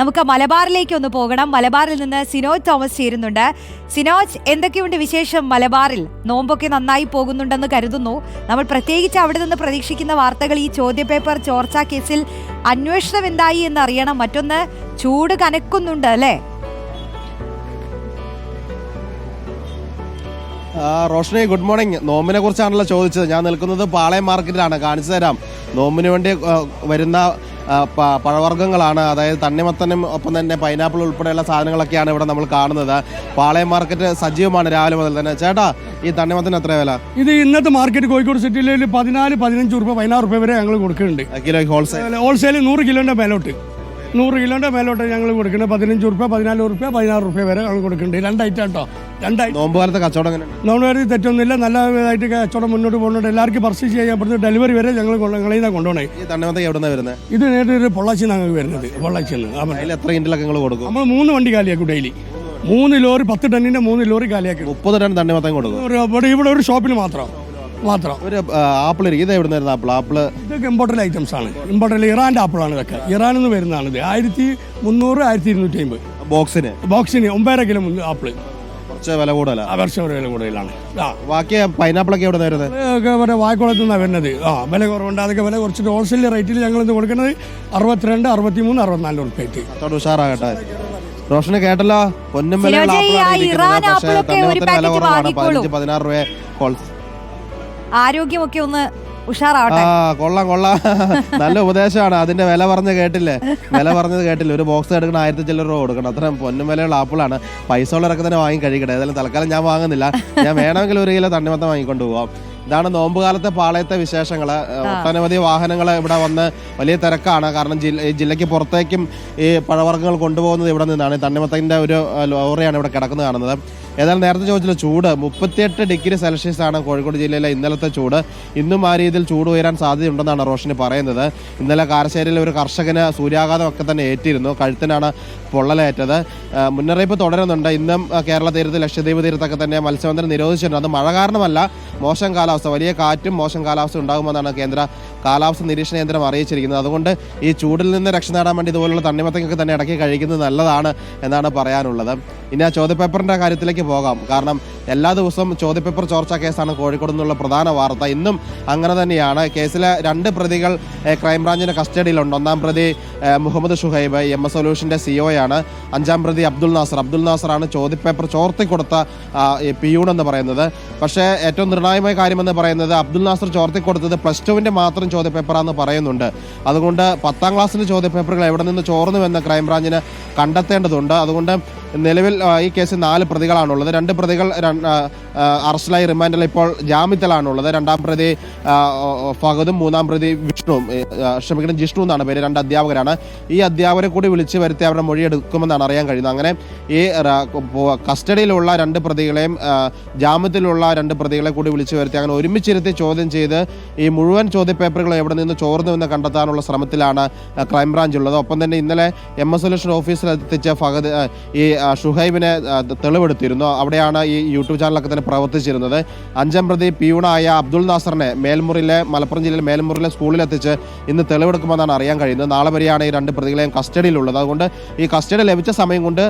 നമുക്ക് മലബാറിലേക്ക് ഒന്ന് പോകണം. മലബാറിൽ നിന്ന് സിനോജ് തോമസ് ചേരുന്നുണ്ട്. സിനോജ് എന്തൊക്കെയുണ്ട് വിശേഷം മലബാറിൽ? നോമ്പൊക്കെ നന്നായി പോകുന്നുണ്ടെന്ന് കരുതുന്നു. നമ്മൾ പ്രത്യേകിച്ച് അവിടെ നിന്ന് പ്രതീക്ഷിക്കുന്ന വാർത്തകൾ ഈ ചോദ്യപേപ്പർ ചോർച്ചാ കേസിൽ അന്വേഷണം എന്തായി എന്ന് അറിയണം മറ്റൊന്ന് ചൂട് കനക്കുന്നുണ്ട് അല്ലേ? Roshni good morning. നോമ്പിനെ കുറിച്ചാണല്ലോ ചോദിച്ചത്. ഞാൻ നിൽക്കുന്നത് പാളയം മാർക്കറ്റിലാണ്. കാണിച്ചു തരാം. നോമ്പിന് വേണ്ടി വരുന്ന പഴവർഗങ്ങളാണ്. അതായത് തണ്ണിമത്തനും ഒപ്പം തന്നെ പൈനാപ്പിൾ ഉൾപ്പെടെയുള്ള സാധനങ്ങളൊക്കെയാണ് ഇവിടെ നമ്മൾ കാണുന്നത്. പാളയം മാർക്കറ്റ് സജീവമാണ് രാവിലെ മുതൽ തന്നെ. ചേട്ടാ ഈ തണ്ണിമത്തന് എത്ര വില? ഇത് ഇന്നത്തെ മാർക്കറ്റ് കോഴിക്കോട് സിറ്റിയിൽ പതിനാല് പതിനഞ്ച് റുപ്യ പതിനാറ് റുപ്യ വരെ ഞങ്ങൾ കൊടുക്കുന്നുണ്ട്. Kilo wholesale. ഹോൾസെയിൽ നൂറ് കിലോന്റെ മേലോട്ട്. നൂറ് കിലോന്റെ മേലോട്ട് ഞങ്ങൾ കൊടുക്കുന്നത്. പതിനഞ്ച് റുപ്യ പതിനാല് റുപ്യ പതിനാറ് റുപ്യ വരെ ഞങ്ങൾ കൊടുക്കുന്നുണ്ട്. രണ്ടായിട്ടാണ് കേട്ടോ രണ്ടായിട്ട് നോമ്പുകാലത്തെ കച്ചവടം എങ്ങനെയുണ്ട്? തെറ്റൊന്നുമില്ല. നല്ല നല്ലതായിട്ട് കച്ചവടം മുന്നോട്ട് പോകുന്നുണ്ട്. എല്ലാവർക്കും പർച്ചേസ് ചെയ്യാൻ പറ്റുന്ന ഡെലിവറി വരെ ഞങ്ങൾ ഞങ്ങളിൽ കൊണ്ടുപോകണേ തണ്ണിമത്തം എവിടെ വരുന്നത് ഇത് നേരിട്ട് ഒരു പൊള്ളാച്ചി ഞങ്ങൾക്ക് വരുന്നത്. പൊള്ളാച്ചി നിന്ന്. എത്ര നിങ്ങൾ കൊടുക്കും? നമ്മൾ മൂന്ന് വണ്ടി കാലിയാക്കും ഡെയിലി. മൂന്ന് ലോറി പത്ത് ടണ്ണിന്റെ മൂന്ന് ലോറി കാലിയാക്കും. മുപ്പത് ടൺ തണ്ണിമത്തം കൊടുക്കും. ഒരു- ഇവിടെ ഇവിടെ ഒരു ഷോപ്പിൽ മാത്രം. മാത്രം. ഒരു ആപ്പിൾ ഇത് എവിടെ നിന്ന് ആപ്പിൾ? ആപ്പിൾ ഇതൊക്കെ ഇമ്പോർട്ടന്റ് ഐറ്റംസ് ആണ്. ഇമ്പോർട്ടന്റ് ഇറാന്റെ ആപ്പിളാണ് ഇതൊക്കെ. ഇറാനിൽ നിന്ന് വരുന്നതാണ് ഇത് ആയിരത്തി മുന്നൂറ് ആയിരത്തി ഇരുന്നൂറ്റി അമ്പത്. ബോക്സിന്? ബോക്സിന് ഒമ്പതര കിലോ ആപ്പിൾ കുറച്ച് വില കൂടുതലാണ് ആ വർഷം ഒരു വില കൂടുതലാണ്. ആ. ബാക്കി പൈനാപ്പിളൊക്കെ എവിടെ നിന്ന് വരുന്നത്? ഇതൊക്കെ ഇവിടെ വായ്ക്കുളത്തു നിന്നാണ് വരുന്നത്. ആ വില കുറവുണ്ട്. അതൊക്കെ വില കുറച്ച് ഹോൾസെയിൽ റേറ്റിൽ ഞങ്ങൾ ഇത് കൊടുക്കുന്നത് അറുപത്തിരണ്ട് അറുപത്തി മൂന്ന് അറുപത്തിനാല് ഉറുപ്പ്യക്ക് ഉഷാറാകട്ടെ. റോഷന് കേട്ടല്ലോ? പൊന്നും ഈ ഇറാൻ ആപ്പിളൊക്കെ ഒരു വില പാക്കറ്റ് കുറവാണ്. വാങ്ങിക്കോളൂ. പതിനാറ് രൂപ ഹോൾസ് ആരോഗ്യമൊക്കെ ഒന്ന് ആ ഉഷാറാവട്ടെ കൊള്ളാം കൊള്ളാം. നല്ല ഉപദേശമാണ്. അതിന്റെ വില പറഞ്ഞ് കേട്ടില്ലേ? വില പറഞ്ഞത് കേട്ടില്ല? ഒരു ബോക്സ് എടുക്കണം ആയിരത്തി ചില്ലറ രൂപ കൊടുക്കണം. അത്രയും പൊന്നും വിലയുള്ള ആപ്പിളാണ് പൈസ ഉള്ളവരൊക്കെ തന്നെ വാങ്ങി കഴിക്കട്ടെ. ഏതായാലും തൽക്കാലം ഞാൻ വാങ്ങുന്നില്ല. ഞാൻ വേണമെങ്കിൽ ഒരു കിലോ തണ്ണിമത്തം വാങ്ങിക്കൊണ്ട് പോവാം. ഇതാണ് നോമ്പുകാലത്തെ പാളയത്തെ വിശേഷങ്ങൾ ഒട്ടനവധി വാഹനങ്ങൾ ഇവിടെ വന്ന് വലിയ തിരക്കാണ്. കാരണം ജില്ല ഈ ജില്ലയ്ക്ക് പുറത്തേക്കും ഈ പഴവർഗങ്ങൾ കൊണ്ടുപോകുന്നത് ഇവിടെ നിന്നാണ്. തണ്ണിമത്തത്തിന്റെ ഒരു ആ, ലോറിയാണ് ഇവിടെ കിടക്കുന്നത് കാണുന്നത്. ഏതായാലും നേരത്തെ ചോദിച്ചില്ല ചൂട്. മുപ്പത്തിയെട്ട് ഡിഗ്രി സെൽഷ്യസ് ആണ് കോഴിക്കോട് ജില്ലയിലെ ഇന്നലത്തെ ചൂട്. ഇന്നും ആ രീതിയിൽ ചൂട് ഉയരാൻ സാധ്യതയുണ്ടെന്നാണ് റോഷനി പറയുന്നത്. ഇന്നലെ കാരശ്ശേരിയിലെ ഒരു കർഷകന് സൂര്യാഘാതം ഒക്കെ തന്നെ ഏറ്റിരുന്നു. കഴുത്തിനാണ് പൊള്ളലേറ്റത്. മുന്നറിയിപ്പ് തുടരുന്നുണ്ട്. ഇന്നും കേരള തീരത്ത് ലക്ഷദ്വീപ് തീരത്തൊക്കെ തന്നെ മത്സ്യബന്ധനം നിരോധിച്ചിട്ടുണ്ട്. അത് മഴ കാരണമല്ല മോശം കാലാവസ്ഥ വലിയ കാറ്റും മോശം കാലാവസ്ഥ ഉണ്ടാകുമെന്നാണ് കേന്ദ്ര കാലാവസ്ഥ നിരീക്ഷണ കേന്ദ്രം അറിയിച്ചിരിക്കുന്നത്. അതുകൊണ്ട് ഈ ചൂടിൽ നിന്ന് രക്ഷ നേടാൻ വേണ്ടി ഇതുപോലുള്ള തണ്ണിമത്തങ്ങൾക്ക് തന്നെ ഇടയ്ക്ക് കഴിക്കുന്നത് നല്ലതാണ് എന്നാണ് പറയാനുള്ളത്. ഇനി ആ ചോദ്യപേപ്പറിന്റെ കാര്യത്തിലേക്ക് പോകാം. കാരണം എല്ലാ ദിവസവും ചോദ്യപേപ്പർ ചോർച്ച കേസാണ് കോഴിക്കോട് നിന്നുള്ള പ്രധാന വാർത്ത. ഇന്നും അങ്ങനെ തന്നെയാണ്. കേസിലെ രണ്ട് പ്രതികൾ ക്രൈംബ്രാഞ്ചിന്റെ കസ്റ്റഡിയിലുണ്ട്. ഒന്നാം പ്രതി മുഹമ്മദ് ഷുഹൈബ് എം എസ് സൊല്യൂഷന്റെ സിഒയാണ് അഞ്ചാം പ്രതി അബ്ദുൽ നാസർ. അബ്ദുൽ നാസറാണ് ചോദ്യപേപ്പർ ചോർത്തി കൊടുത്ത പിയൂൺ എന്ന് പറയുന്നത്. പക്ഷേ ഏറ്റവും നിർണായകമായ കാര്യമെന്ന് പറയുന്നത് അബ്ദുൽ നാസർ ചോർത്തി കൊടുത്തത് പ്ലസ് ടുവിന്റെ മാത്രം ചോദ്യപേപ്പറാണെന്ന് പറയുന്നുണ്ട്. അതുകൊണ്ട് പത്താം ക്ലാസ്സിന്റെ ചോദ്യപേപ്പറുകൾ എവിടെ നിന്ന് ചോർന്നുവെന്ന് ക്രൈംബ്രാഞ്ചിന് കണ്ടെത്തേണ്ടതുണ്ട്. അതുകൊണ്ട് നിലവിൽ ഈ കേസിൽ നാല് പ്രതികളാണുള്ളത്. രണ്ട് പ്രതികൾ അറസ്റ്റിലായി റിമാൻഡിൽ ഇപ്പോൾ ജാമ്യത്തിലാണുള്ളത്. രണ്ടാം പ്രതി ഫഹദും മൂന്നാം പ്രതി വിഷ്ണുവും ക്ഷമിക്കണം ജിഷ്ണു എന്നാണ് പേര്. രണ്ട് അധ്യാപകരാണ്. ഈ അധ്യാപകരെ കൂടി വിളിച്ച് വരുത്തി അവരുടെ മൊഴിയെടുക്കുമെന്നാണ് അറിയാൻ കഴിയുന്നത്. അങ്ങനെ ഈ കസ്റ്റഡിയിലുള്ള രണ്ട് പ്രതികളെയും ജാമ്യത്തിലുള്ള രണ്ട് പ്രതികളെ കൂടി വിളിച്ചു വരുത്തി അങ്ങനെ ഒരുമിച്ചിരുത്തി ചോദ്യം ചെയ്ത് ഈ മുഴുവൻ ചോദ്യ പേപ്പറുകൾ എവിടെ നിന്ന് ചോർന്നുവെന്ന് കണ്ടെത്താനുള്ള ശ്രമത്തിലാണ് ക്രൈംബ്രാഞ്ച് ഉള്ളത് ഒപ്പം തന്നെ ഇന്നലെ എം എസ് സൊല്യൂഷൻ ഓഫീസിൽ എത്തിച്ച ഫഹദ് ഈ ഷുഹൈബിനെ തെളിവെടുത്തിരുന്നു. അവിടെയാണ് ഈ യൂട്യൂബ് ചാനലൊക്കെ തന്നെ പ്രവർത്തിച്ചിരുന്നത്. അഞ്ചാം പ്രതി പിയൂണായ അബ്ദുൾ നാസറിനെ മേൽമുറിയിലെ മലപ്പുറം ജില്ലയിലെ മേൽമുറിയിലെ സ്കൂളിലെത്തിച്ച് ഇന്ന് തെളിവെടുക്കുമെന്നാണ് അറിയാൻ കഴിയുന്നത്. നാളെ വരെയാണ് ഈ രണ്ട് പ്രതികളെയും കസ്റ്റഡിയിലുള്ളത്. അതുകൊണ്ട് ഈ കസ്റ്റഡി ലഭിച്ച സമയം കൊണ്ട്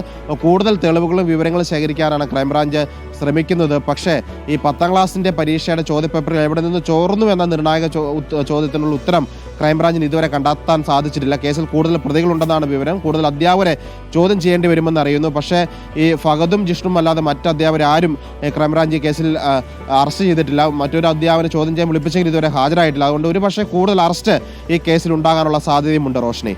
കൂടുതൽ തെളിവുകളും വിവരങ്ങളും ശേഖരിക്കാനാണ് ക്രൈംബ്രാഞ്ച് ശ്രമിക്കുന്നത്. പക്ഷേ ഈ പത്താം ക്ലാസിന്റെ പരീക്ഷയുടെ ചോദ്യപേപ്പറിൽ എവിടെ നിന്ന് ചോർന്നു എന്ന നിർണായക ചോദ്യത്തിനുള്ള ഉത്തരം ക്രൈംബ്രാഞ്ചിന് ഇതുവരെ കണ്ടെത്താൻ സാധിച്ചിട്ടില്ല. കേസിൽ കൂടുതൽ പ്രതികളുണ്ടെന്നാണ് വിവരം. കൂടുതൽ അധ്യാപകരെ ചോദ്യം ചെയ്യേണ്ടി വരുമെന്ന് അറിയുന്നു. പക്ഷേ ഈ ഫഗദും ജിഷ്ണും അല്ലാതെ മറ്റ് അധ്യാപകരാരും ക്രൈംബ്രാഞ്ച് ഈ കേസിൽ അറസ്റ്റ് ചെയ്തിട്ടില്ല. മറ്റൊരു അധ്യാപനെ ചോദ്യം ചെയ്യാൻ വിളിപ്പിച്ചെങ്കിൽ ഇതുവരെ ഹാജരായിട്ടില്ല. അതുകൊണ്ട് ഒരു പക്ഷേ കൂടുതൽ അറസ്റ്റ് ഈ കേസിൽ ഉണ്ടാകാനുള്ള സാധ്യതയുമുണ്ട് റോഷനി.